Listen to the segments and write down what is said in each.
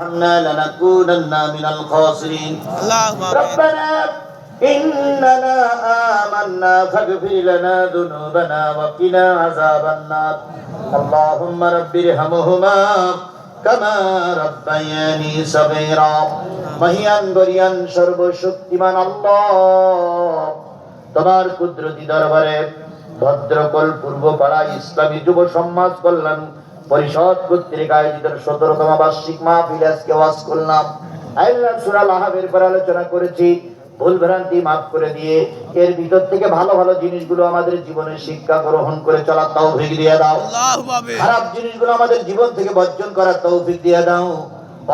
أننا لنكونن من الخاسرين اللهم آمين ربنا إننا آمنا فاغفر لنا ذنوبنا وقنا عذاب النار اللهم رب ارحمهما كما ربياني صغيرا মহিয়ান গরিয়ান সর্বশক্তিমান আল্লাহ তোমার কুদরতি দরবারে ভদ্রকল পূর্বপাড়া ইসলামী যুব সমাজ কল্যাণ পরিষদ কর্তৃক আয়োজিত সতেরোতম বার্ষিক মাহফিল আজকে ওয়াজ করলাম। আইলাম সুরাল আহাবের পর আলোচনা করেছি। ভুল ভ্রান্তি মাফ করে দিয়ে এর ভিতর থেকে ভালো ভালো জিনিসগুলো আমাদের জীবনের শিক্ষা গ্রহণ করে চলার তৌফিক দিয়ে দাও। খারাপ জিনিসগুলো আমাদের জীবন থেকে বর্জন করার তৌফিক দিয়ে দাও।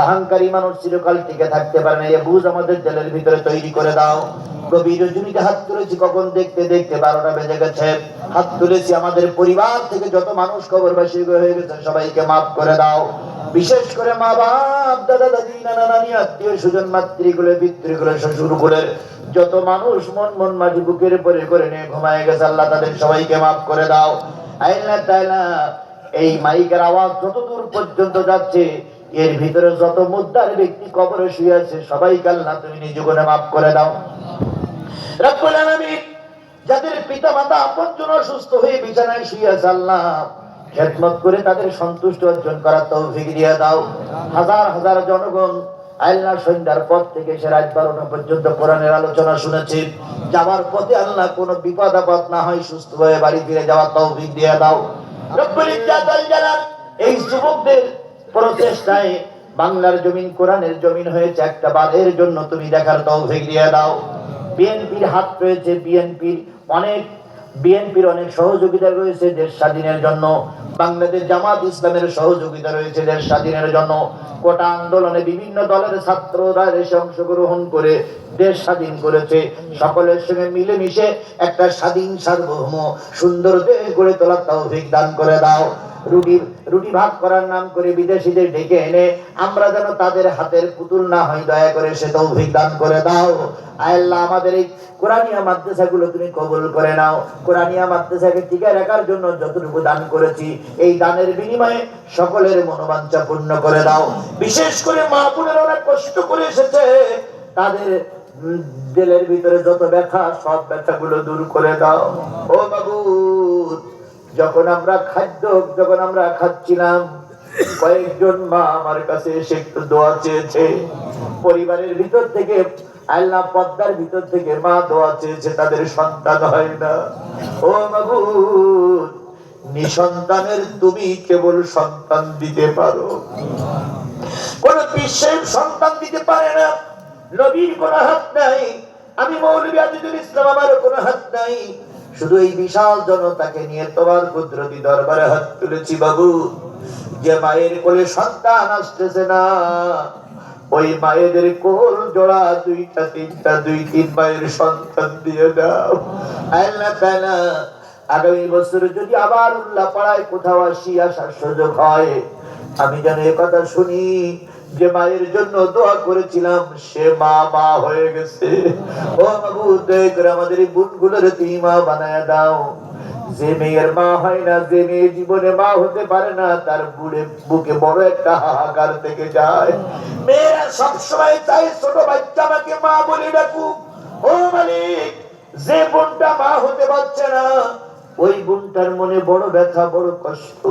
অহংকারী মানুষ চিরকাল টিকে থাকতে পারে না এ বুঝ আমাদের জেলের ভিতরে তৈরি করে দাও। আমাদের পরিবার থেকে, যত মানুষ হয়ে গেছে, সবাইকে মাফ করে দাও। বিশেষ করে মা বাপ, দাদা, দাদি, নানা, নানি, আত্মীয় যত মানুষ মন মন, মাটি, বুকের পরে করে নিয়ে ঘুমায় গেছে, আল্লাহ তাদের সবাইকে মাফ করে দাও। এই মাইকের আওয়াজ যত দূর পর্যন্ত যাচ্ছে, এর ভিতরে যত মুদ্রার ব্যক্তি কবরে শুয়ে আছে সবাই আল্লাহ তুমি নিজ গুণে মাফ করে দাও। যাদের পিতা মাতা অসুস্থ হয়ে বিছানায় আল্লাহ করে তাদের সন্তুষ্ট অর্জন করার দাও। হাজার হাজার জনগণ আল্লাহ সন্ধ্যার থেকে সে রাত বারোটা পর্যন্ত কোরআনের আলোচনা শুনেছি। যাওয়ার পথে আল্লাহ কোনো বিপদ আপদ না হয় সুস্থ হয়ে বাড়ি ফিরে যাওয়ার তৌফিক দিয়ে দাও। এই যুবকদের প্রচেষ্টায় বাংলার জমিন কোরআনের জমিন হয়েছে একটা বাদের জন্য তুমি দেখার তৌফিক দিয়ে দাও। বিএনপির হাত রয়েছে, বিএনপির অনেক বিএনপির অনেক সহযোগিতা রয়েছে দেশ স্বাধীনের জন্য। বাংলাদেশ জামাত ইসলামের সহযোগিতা রয়েছে দেশ স্বাধীনের জন্য। কোটা আন্দোলনে বিভিন্ন দলের ছাত্ররা এসে অংশগ্রহণ করে দেশ স্বাধীন করেছে। সকলের সঙ্গে মিলেমিশে একটা স্বাধীন সার্বভৌম সুন্দর দেশ গড়ে তোলার তৌফিক দান করে দাও। রুটি রুটি ভাগ করার নাম করে বিদেশিদের ডেকে এনে আমরা যেন তাদের হাতের পুতুল না হই দয়া করে সে তৌফিক দান করে দাও। আল্লাহ, আমাদের এই কোরআনিয়া মাদ্রাসাগুলো তুমি কবুল করে নাও। কোরআনিয়া মাদ্রাসাকে টিকে রাখার জন্য যতটুকু দান করেছি, এই দানের বিনিময়ে সকলের মনোবাঞ্ছা পূর্ণ করে দাও। বিশেষ করে মা বোনের অনেক কষ্ট করে এসেছে। তাদের দিলের ভিতরে যত ব্যথা, সব ব্যথাগুলো দূর করে দাও। ও বাবু। যখন আমরা খাদ্য, যখন আমরা খাচ্ছিলাম, কয়েকজন মা আমার কাছে এসে দোয়া চেয়েছে। পরিবারের ভিতর থেকে, আল্লাহ পদ্মার ভিতর থেকে মা দোয়া চেয়েছে, তাদের সন্তান হয় না। ও নিসন্তানের তুমি কেবল সন্তান দিতে পারো। কোন বিশ্বের সন্তান দিতে পারে না। নবীর কোন হাত নাই। আমি মৌলবী আজিজুল ইসলাম আমার কোন হাত নাই। শুধু এই বিশাল জনতাকে নিয়ে তোমার কুদরতি দরবারে হাত তুলেছি বাবু। যে মায়ের কোলে সন্তান আসতেছে না, ওই মায়েদের কোল জোড়া দুইটা, তিনটা, দুই, তিন মায়ের সন্তান দিয়ে দাও। আল্লাহ তাআলা আগামী বছর যদি আবার উল্লাহ পাড়ায় কোথাও আসি, আসার সুযোগ হয়, আমি যেন কথা শুনি। যে মায়ের জন্য দোয়া করেছিলাম, সে মা মা হয়ে গেছে। ও বাবু, দয়া করে আমাদের এই বোনগুলোর তুমি মা বানায় দাও। যে মেয়ের মা হয় না, যে মেয়ে জীবনে মা হতে পারে না, তার বুড়ে বুকে বড় একটা হাহাকার থেকে যায়। মেয়েরা সবসময় চাই ছোট বাচ্চা আমাকে মা বলে ডাকুক। ও মালিক, যে বোনটা মা হতে পারছে না ওই বোনটার মনে বড় ব্যথা, বড় কষ্ট।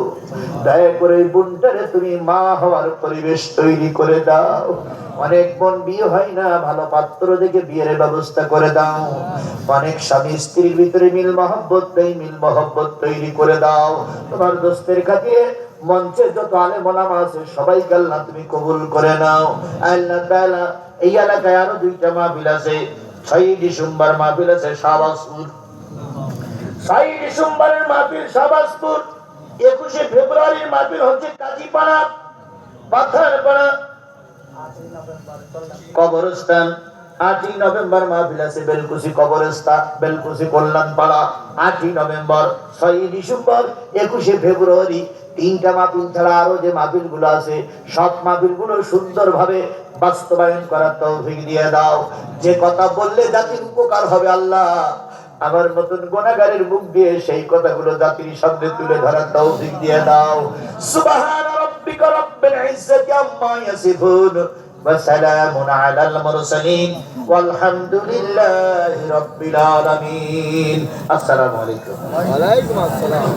দয়া করে ওই বোনটারে তুমি মা হওয়ার পরিবেশ তৈরি করে দাও। অনেক বোন বিয়ে হয় না, ভালো পাত্র দেখে বিয়ের ব্যবস্থা করে দাও। অনেক স্বামী স্ত্রীর ভিতরে মিল মহব্বত নেই, মিল মহব্বত তৈরি করে দাও। তোমার দোস্তের খাতিরে মঞ্চে যত আলে মোলামা আছে, সবাইকে আল্লাহ তুমি কবুল করে নাও। আল্লাহ এই এলাকায় আরও দুইটা মাহফিল আছে। ছয়ই ডিসেম্বর মাহফিল আছে শাহবাজপুর ছয় ডিসেম্বরের মাহফিল শাহবাজপুর, একুশে ফেব্রুয়ারির মাহফিল হচ্ছে কাজীপাড়া পাথারপাড়া কবরস্থান, আটই নভেম্বর মাহফিল আছে বেলকুচি কবরস্থান কল্যাণ কল্যাণপাড়া, আটই নভেম্বর। ছয়ই ডিসেম্বর একুশে ফেব্রুয়ারি তিনটা মাহফিল ছাড়া আরো যে মাহফিল গুলো আছে সব মাহফিল গুলো সুন্দর ভাবে বাস্তবায়ন করার তৌফিক দিয়ে দাও যে কথা বললে জাতির উপকার হবে আল্লাহ আমার মতন গোনাগারের মুখ দিয়ে সেই কথাগুলো জাতির সামনে তুলে ধরার তৌফিক দিয়ে দাও সুবহান রাব্বিকা ربك رب العزة عما يصفون وسلام على المرسلين والحمد لله رب العالمين السلام عليكم ওয়ালাইকুম আসসালাম